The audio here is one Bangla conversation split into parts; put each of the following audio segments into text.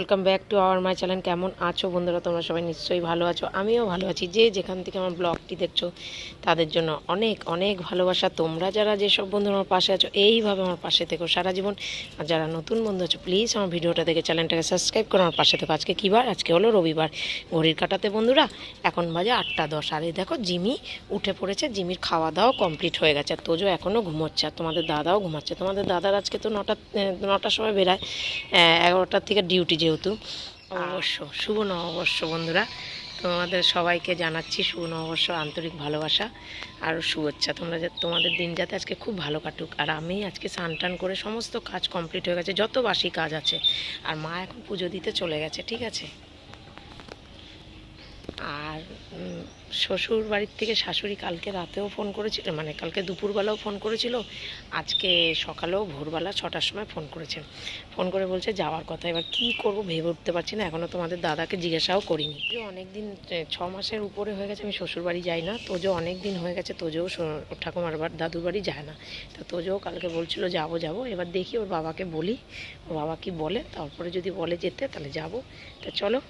মাই চ্যানেল কেমন আছো বন্ধুরা? তোমরা সবাই নিশ্চয়ই ভালো আছো। আমিও ভালো আছি। যে যেখান থেকে আমার ব্লগটি দেখছ, তাদের জন্য অনেক অনেক ভালোবাসা। তোমরা যারা যেসব বন্ধু আমার পাশে আছো, এইভাবে আমার পাশে থেকো সারা জীবন। আর যারা নতুন বন্ধু আছো প্লিজ আমার ভিডিওটা দেখে চ্যানেলটাকে সাবস্ক্রাইব করে আমার পাশে থেকো। আজকে কী বার? আজকে হলো রবিবার। ঘড়ির কাটাতে বন্ধুরা, এখন বাজে আটটা দশ। আর এই দেখো, জিমি উঠে পড়েছে। জিমির খাওয়া দাওয়া কমপ্লিট হয়ে গেছে। আর তোজো এখনও ঘুমোচ্ছে। আর তোমাদের দাদাও ঘুমাচ্ছে। তোমাদের দাদার আজকে তো নটা নটার সময় বেরায়। এগারোটার থেকে ডিউটি যেহেতু অবশ্য শুভ নববর্ষ বন্ধুরা। তোমাদের সবাইকে জানাচ্ছি শুভ নববর্ষ আন্তরিক ভালোবাসা আর শুভেচ্ছা। তোমরা তোমাদের দিন যাতে আজকে খুব ভালো কাটুক। আর আমি আজকে স্নান টান করে সমস্ত কাজ কমপ্লিট হয়ে গেছে যত বাসি কাজ আছে। আর মা এখন পুজো দিতে চলে গেছে ঠিক আছে? আর শ্বশুর বাড়ির থেকে শাশুড়ি কালকে রাতেও ফোন করেছিল মানে কালকে দুপুরবেলাও ফোন করেছিল, আজকে সকালেও ভোরবেলা ছটার সময় ফোন করেছেন ফোন করে বলছে যাওয়ার কথা, এবার কি করব ভেবে উঠতে পারছি না এখনও তোমাদের দাদাকে জিজ্ঞাসাও করিনি। অনেক দিন ছ মাসের উপরে হয়ে গেছে, আমি শ্বশুর বাড়ি যাই না তোজো অনেক দিন হয়ে গেছে ওর ঠাকুমার বাড়ি, দাদুর বাড়ি যায় না। তো তোজোও কালকে বলছিল যাব যাব, এবার দেখি ওর বাবাকে বলি, ওর বাবা কি বলে, তারপরে যদি বলে যেতে, তাহলে যাব। তা চলো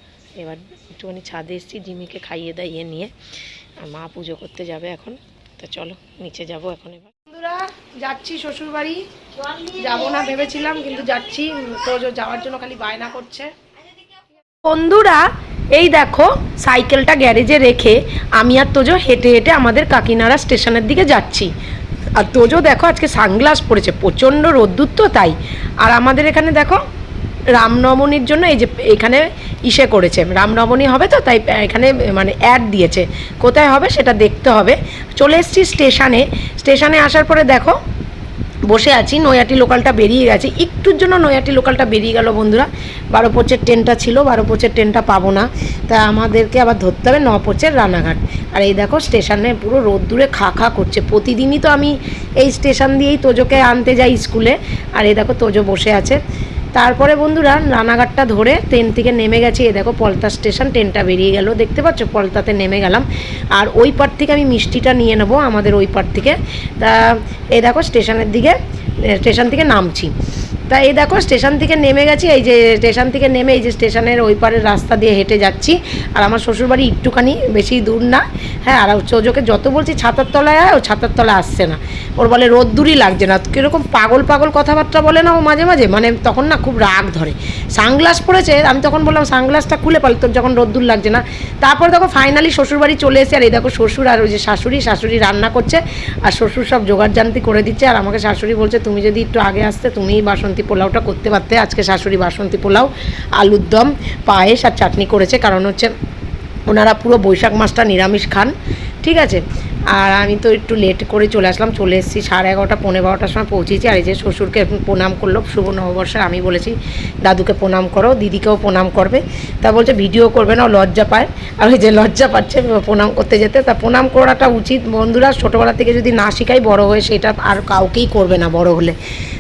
এবার একটুখানি ছাদে এসেছি জিমিকে খাইয়ে দাইয়ে নিয়ে। আর মা পুজো করতে যাবে এখন। তো চলো নিচে যাব এখন এবার। বন্ধুরা যাচ্ছি শ্বশুর বাড়ি যাব না ভেবেছিলাম কিন্তু যাচ্ছি। তো যাওয়ার জন্য খালি বায়না করছে। বন্ধুরা এই দেখো সাইকেলটা গ্যারেজে রেখে আমি আর তোজো হেঁটে হেঁটে আমাদের কাকিনাড়া স্টেশনের দিকে যাচ্ছি। আর তোজো দেখো আজকে সানগ্লাস পরেছে প্রচণ্ড রোদ্দুর তো তাই। আর আমাদের এখানে দেখো রামনবমীর জন্য এই যে এখানে ইসে করেছে। রামনবমী হবে তো, তাই এখানে মানে অ্যাড দিয়েছে। কোথায় হবে সেটা দেখতে হবে। চলে এসেছি স্টেশনে। স্টেশনে আসার পরে দেখো, বসে আছি। নয়াটি লোকালটা বেরিয়ে গেছে। একটুর জন্য নয়াটি লোকালটা বেরিয়ে গেল বন্ধুরা। বারো পোচের ট্রেনটা ছিল বারো পোচের ট্রেনটা পাবো না। তা আমাদেরকে আবার ধরতে হবে ন পোচের রানাঘাট। আর এই দেখো, স্টেশনে পুরো রোদ্দুরে খা খা করছে। প্রতিদিনই তো আমি এই স্টেশন দিয়েই তোজোকে আনতে যাই স্কুলে। আর এই দেখো, তোজো বসে আছে। তারপরে বন্ধুরা রানাঘাটটা ধরে ট্রেন থেকে নেমে গেছি। এ দেখো পলতা স্টেশন, ট্রেনটা বেরিয়ে গেল। দেখতে পাচ্ছ? পলতাতে নেমে গেলাম। আর ওই পার থেকে আমি মিষ্টিটা নিয়ে নেব আমাদের ওই পার থেকে। তা, এ দেখো স্টেশনের দিকে স্টেশন থেকে নামছি। তা এই দেখো, স্টেশন থেকে নেমে গেছি। এই যে স্টেশন থেকে নেমে এই যে স্টেশনের ওই পারের রাস্তা দিয়ে হেঁটে যাচ্ছি। আর আমার শ্বশুরবাড়ি একটুখানি বেশি দূর না। হ্যাঁ আর চোজোকে যত বলছি ছাতার তলায় আয়, ও ছাতার তলায় আসছে না। ওর বলে রোদ্দুরই লাগছে না। কীরকম পাগল পাগল কথাবার্তা বলে না ও মাঝে মাঝে? মানে তখন না খুব রাগ ধরে। সানগ্লাস পরেছে, আমি তখন বললাম, সানগ্লাসটা খুলে পাল, তোর যখন রোদ্দুর লাগছে না। তারপর দেখো ফাইনালি শ্বশুরবাড়ি চলে এসে, আর এই দেখো, শ্বশুর আর ওই যে শাশুড়ি শাশুড়ি রান্না করছে। আর শ্বশুর সব জোগাড় জানতি করে দিচ্ছে। আর আমাকে শাশুড়ি বলছে, তুমি যদি একটু আগে আসতে, তুমিই বাসন্তী পোলাওটা করতে পারতে। আজকে শাশুড়ি বাসন্তী পোলাও, আলুর দম, পায়েস আর চাটনি করেছে। কারণ হচ্ছে ওনারা পুরো বৈশাখ মাসটা নিরামিষ খান। ঠিক আছে? আর আমি তো একটু লেট করে চলে আসলাম, চলে এসেছি সাড়ে এগারোটা পনেরো বারোটার সময় পৌঁছেছি। আর এই যে শ্বশুরকে প্রণাম করল, শুভ নববর্ষে আমি বলেছি, দাদুকে প্রণাম করো, দিদিকেও প্রণাম করবে। তা বলছে, ভিডিও করবে না, ও লজ্জা পায়। আর ওই যে লজ্জা পাচ্ছে, প্রণাম করতে যেতে। তা প্রণাম করাটা উচিত। বন্ধুরা, ছোটোবেলা থেকে যদি না শিখাই, বড় হয়ে সেটা আর কাউকেই করবে না, বড় হলে।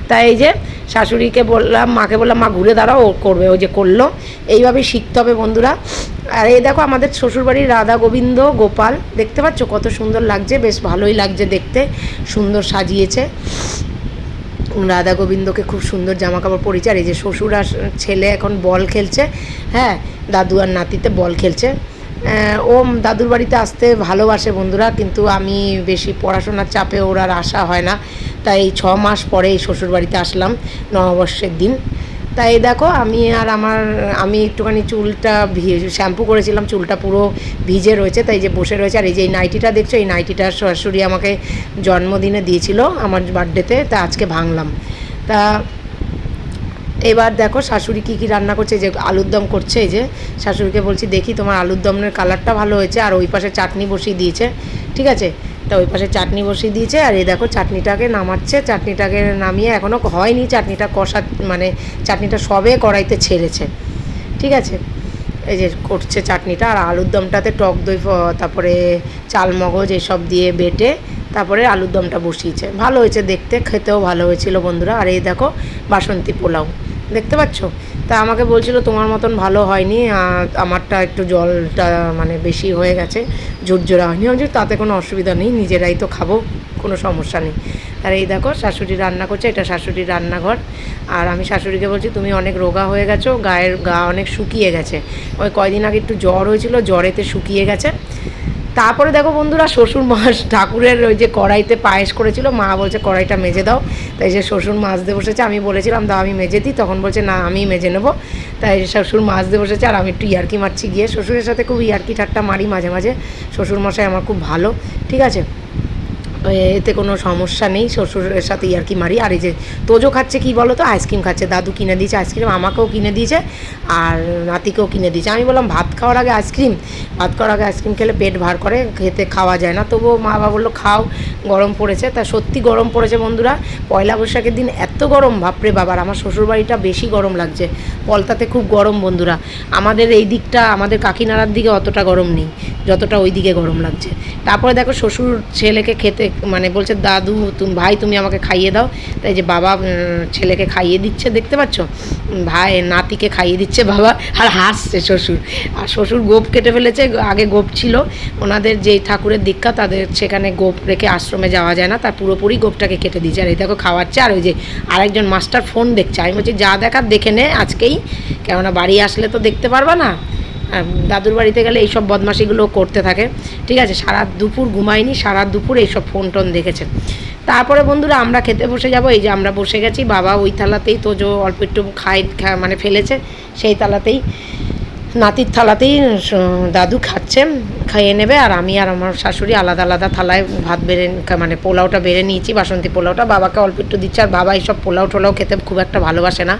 তাই এই যে শাশুড়িকে বললাম, মাকে বললাম, মা, ঘুরে দাঁড়াও, ও করবে। ওই যে করল। এইভাবেই শিখতে হবে বন্ধুরা। আর এই দেখো আমাদের শ্বশুরবাড়ির রাধা গোবিন্দ গোপাল। দেখতে পাচ্ছ? কত সুন্দর লাগছে, বেশ ভালোই লাগছে দেখতে। সুন্দর সাজিয়েছে। রাধা গোবিন্দকে খুব সুন্দর জামা কাপড় পরেছে আর এই যে শ্বশুর আর ছেলে এখন বল খেলছে হ্যাঁ? দাদু আর নাতিতে বল খেলছে। ও দাদুর বাড়িতে আসতে ভালোবাসে বন্ধুরা, কিন্তু আমি বেশি পড়াশোনার চাপে ওর আর আসা হয় না। তাই ছ মাস পরে এই শ্বশুর বাড়িতে আসলাম, নববর্ষের দিন। তাই দেখো, আমি আর আমার, আমি একটুখানি চুলটা শ্যাম্পু করেছিলাম, চুলটা পুরো ভিজে রয়েছে, তাই যে বসে রয়েছে। আর এই যে এই নাইটিটা দেখছ, এই নাইটিটা শাশুড়ি আমাকে জন্মদিনে দিয়েছিল আমার বার্থডেতে, তা আজকে ভাঙলাম। তা এবার দেখো, শাশুড়ি কী কী রান্না করছে, যে আলুর দম করছে, এই যে শাশুড়িকে বলছি, দেখি তোমার আলুর দমের কালারটা ভালো হয়েছে, আর ওই পাশে চাটনি বসিয়ে দিয়েছে। ঠিক আছে? তা ওই পাশে চাটনি বসিয়ে দিয়েছে, আর এই দেখো চাটনিটাকে নামাচ্ছে, চাটনিটাকে নামিয়ে এখনও হয়নি, চাটনিটা কষা মানে চাটনিটা সবে কড়াইতে ছেড়েছে। ঠিক আছে? এই যে করছে চাটনিটা, আর আলুর দমটাতে টক দই তারপরে চাল মগজ এসব দিয়ে বেটে, তারপরে আলুর দমটা বসিয়েছে। ভালো হয়েছে দেখতে, খেতেও ভালো হয়েছিল বন্ধুরা। আর এই দেখো বাসন্তী পোলাও। দেখতে পাচ্ছ? তা আমাকে বলছিল তোমার মতন ভালো হয়নি আমারটা একটু জলটা মানে বেশি হয়ে গেছে, ঝুরঝোরা হয়নি আমি তাতে কোনো অসুবিধা নেই, নিজেরাই তো খাব, কোনো সমস্যা নেই। আর এই দেখো, শাশুড়ি রান্না করছে, এটা শাশুড়ির রান্নাঘর। আর আমি শাশুড়িকে বলছি, তুমি অনেক রোগা হয়ে গেছো, গায়ের গা অনেক শুকিয়ে গেছে। ওই কয়দিন আগে একটু জ্বর হয়েছিল, জ্বরেতে শুকিয়ে গেছে। তারপরে দেখো বন্ধুরা শ্বশুর মাস ঠাকুরের ওই যে কড়াইতে পায়েস করেছিল, মা বলছে, কড়াইটা মেজে দাও। তাই যে শ্বশুর মাছ দিয়ে বসেছে, আমি বলেছিলাম, দাও, আমি মেজে দিই। তখন বলছে, না, আমি মেজে নেব। তাই শ্বশুর মাছ দিয়ে বসেছে, আর আমি একটু ইয়ার্কি মারছি গিয়ে। শ্বশুরের সাথে খুব ইয়ার্কি ঠাট্টা মারি মাঝে মাঝে। শ্বশুর মশাই আমার খুব ভালো, ঠিক আছে? এতে কোনো সমস্যা নেই, শ্বশুরের সাথে আর কি মারি। আর এই যে তোজো খাচ্ছে কি বলো তো আইসক্রিম খাচ্ছে, দাদু কিনে দিয়েছে আইসক্রিম, আমাকেও কিনে দিয়েছে, আর নাতিকেও কিনে দিয়েছে। আমি বললাম, ভাত খাওয়ার আগে আইসক্রিম? ভাত খাওয়ার আগে আইসক্রিম খেলে পেট ভার করে, খেতে খাওয়া যায় না। তবুও মা বাবা বলল, খাও, গরম পড়েছে। তা সত্যি গরম পড়েছে বন্ধুরা, পয়লা বৈশাখের দিন এত গরম ভাবরে বাবার, আমার শ্বশুরবাড়িটা বেশি গরম লাগছে। পলতাতে খুব গরম বন্ধুরা। আমাদের এই দিকটা, আমাদের কাকিনাড়ার দিকে অতটা গরম নেই, যতটা ওই দিকে গরম লাগছে। তারপরে দেখো, শ্বশুর ছেলেকে খেতে মানে বলছে, দাদু, তুমি, ভাই, তুমি আমাকে খাইয়ে দাও। তাই যে বাবা ছেলেকে খাইয়ে দিচ্ছে, দেখতে পাচ্ছ? ভাই, নাতিকে খাইয়ে দিচ্ছে বাবা, আর হাসছে শ্বশুর। আর শ্বশুর গোপ কেটে ফেলেছে, আগে গোপ ছিল। ওনাদের যে ঠাকুরের দীক্ষা, তাদের সেখানে গোপ রেখে আশ্রমে যাওয়া যায় না, তার পুরোপুরি গোপটাকে কেটে দিয়েছে। আর এই দেখো, খাওয়াচ্ছে, আর ওই যে আরেকজন মাস্টার ফোন দেখছে। আমি বলছি, যা দেখার, দেখে নে আজকেই। কেননা বাড়ি আসলে তো দেখতে পারবা না। দাদুর বাড়িতে গেলে এইসব বদমাশিগুলো করতে থাকে। ঠিক আছে, সারা দুপুর ঘুমায়নি, সারা দুপুর এইসব ফোন টোন দেখেছে। তারপরে বন্ধুরা, আমরা খেতে বসে যাব, এই যে আমরা বসে গেছি, বাবা ওই থালাতেই তো যে অল্প একটু খাই মানে ফেলেছে, সেই থালাতেই, নাতির থালাতেই দাদু খাচ্ছে, খাইয়ে নেবে, আর আমি আর আমার শাশুড়ি আলাদা আলাদা থালায় ভাত বেড়ে মানে পোলাওটা বেড়ে নিয়েছি, বাসন্তী পোলাওটা, বাবাকে অল্প একটু দিচ্ছে, আর বাবা এইসব পোলাও টোলাও খেতে খুব একটা ভালোবাসে না।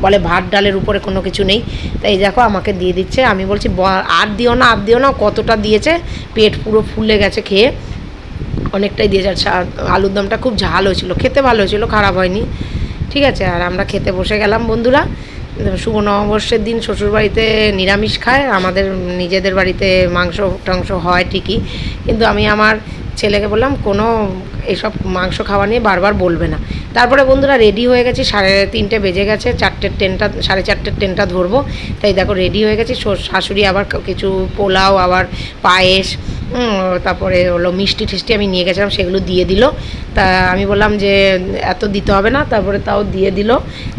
বলে ভাত ডালের উপরে কোনো কিছু নেই। তাই দেখো আমাকে দিয়ে দিচ্ছে। আমি বলছি, "ব- আর দিও না, আর দিও না, কতটা দিয়েছে? পেট পুরো ফুলে গেছে খেয়ে। অনেকটাই দিয়েছে। আর আলুর দমটা খুব ঝাল হয়েছিল। খেতে ভালো হয়েছিল, খারাপ হয়নি। ঠিক আছে, আর আমরা খেতে বসে গেলাম বন্ধুরা। শুভ নববর্ষের দিন, শ্বশুরবাড়িতে নিরামিষ খায়। আমাদের নিজেদের বাড়িতে মাংস, টাংস হয় ঠিকই। কিন্তু আমি আমার ছেলেকে বললাম, কোনো এসব মাংস খাওয়া নিয়ে বারবার বলবে না। তারপরে বন্ধুরা রেডি হয়ে গেছি, সাড়ে তিনটে বেজে গেছে, চারটের ট্রেনটা সাড়ে চারটের ট্রেনটা ধরবো। তাই দেখো রেডি হয়ে গেছি শাশুড়ি আবার কিছু পোলাও, আবার পায়েস তারপরে হলো মিষ্টি টিষ্টি আমি নিয়ে গেছিলাম, সেগুলো দিয়ে দিল। তা আমি বললাম যে, এত দিতে হবে না। তারপরে তাও দিয়ে দিল।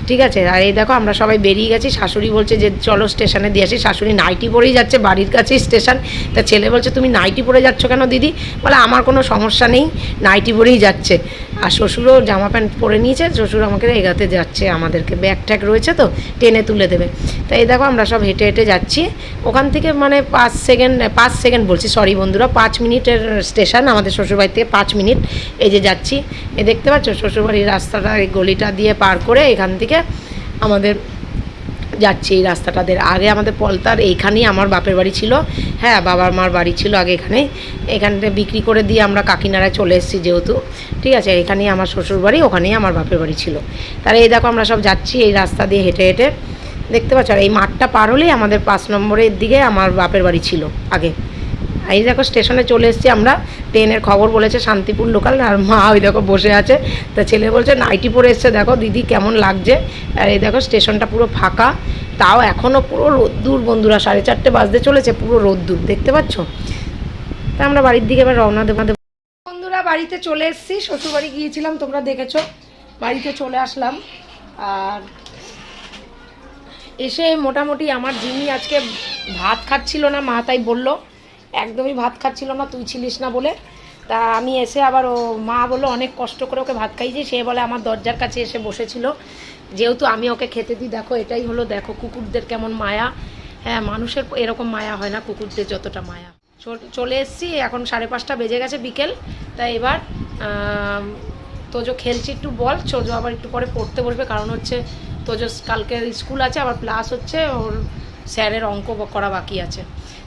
ঠিক আছে, আর এই দেখো আমরা সবাই বেরিয়ে গেছি। শাশুড়ি বলছে যে, চলো স্টেশনে দিয়ে আসি। শাশুড়ি নাইটি পরেই যাচ্ছে, বাড়ির কাছেই স্টেশন। তা ছেলে বলছে, তুমি নাইটি পরে যাচ্ছ কেন দিদি? বলে, আমার কোনো সমস্যা নেই, নাইটি পরেই যাচ্ছে। আর শ্বশুরও জামা প্যান্ট পরে নিয়েছে, শ্বশুর আমাকে এগাতে যাচ্ছে, আমাদেরকে ব্যাগ ট্যাগ রয়েছে তো, টেনে তুলে দেবে। তাই দেখো আমরা সব হেঁটে হেঁটে যাচ্ছি। ওখান থেকে মানে পাঁচ সেকেন্ড পাঁচ সেকেন্ড বলছি, সরি বন্ধুরা। পাঁচ মিনিটের স্টেশন আমাদের শ্বশুরবাড়ি থেকে পাঁচ মিনিট। এই যে যাচ্ছি, এ দেখতে পাচ্ছ শ্বশুরবাড়ির রাস্তাটা, এই গলিটা দিয়ে পার করে এখান থেকে আমাদের যাচ্ছি এই রাস্তাটাদের আগে আমাদের পলতার এইখানেই আমার বাপের বাড়ি ছিল। হ্যাঁ বাবার মার বাড়ি ছিল আগে এখানে এখানটা বিক্রি করে দিয়ে আমরা কাকিনাড়ায় চলে এসেছি যেহেতু। ঠিক আছে, এখানেই আমার শ্বশুর বাড়ি ওখানেই আমার বাপের বাড়ি ছিল। তাহলে এই দেখো আমরা সব যাচ্ছি এই রাস্তা দিয়ে হেঁটে হেঁটে। দেখতে পাচ্ছ? আর এই মাঠটা পার হলেই আমাদের পাঁচ নম্বরের দিকে আমার বাপের বাড়ি ছিল আগে। এই দেখো, স্টেশনে চলে এসেছি আমরা। ট্রেনের খবর বলেছে শান্তিপুর লোকাল আর মা ওই দেখো বসে আছে। তা ছেলে বলছে নাইটি পরে এসছে দেখো, দিদি কেমন লাগছে? আর এই দেখো, স্টেশনটা পুরো ফাঁকা। তাও এখনও পুরো রোদ্দুর, বন্ধুরা, সাড়ে চারটে বাজতে চলেছে, পুরো রোদ্দুর, দেখতে পাচ্ছ? তা আমরা বাড়ির দিকে এবার রওনা দেবো বন্ধুরা, বাড়িতে চলে এসেছি, শ্বশুরবাড়ি গিয়েছিলাম, তোমরা দেখেছ। বাড়িতে চলে আসলাম। আর এসে মোটামুটি আমার জিমি আজকে ভাত খাচ্ছিল না, মা তাই বলল একদমই ভাত খাচ্ছিল না, তুই ছিলিস না বলে। তা আমি এসে আবার ও মা বলল, অনেক কষ্ট করে ওকে ভাত খাইয়েছি। সে বলে, আমার দরজার কাছে এসে বসেছিল। যেহেতু আমি ওকে খেতে দিই, দেখো, এটাই হলো, দেখো, কুকুরদের কেমন মায়া। হ্যাঁ মানুষের এরকম মায়া হয় না, কুকুরদের যতটা মায়া। চল- এসেছি, এখন সাড়ে পাঁচটা বেজে গেছে বিকেল। তাই এবার তোজো খেলছি একটু বল। চোজো আবার একটু পরে পড়তে বসবে, কারণ হচ্ছে তোজো কালকে স্কুল আছে, আবার প্লাস হচ্ছে, ওর স্যারের অঙ্ক করা বাকি আছে।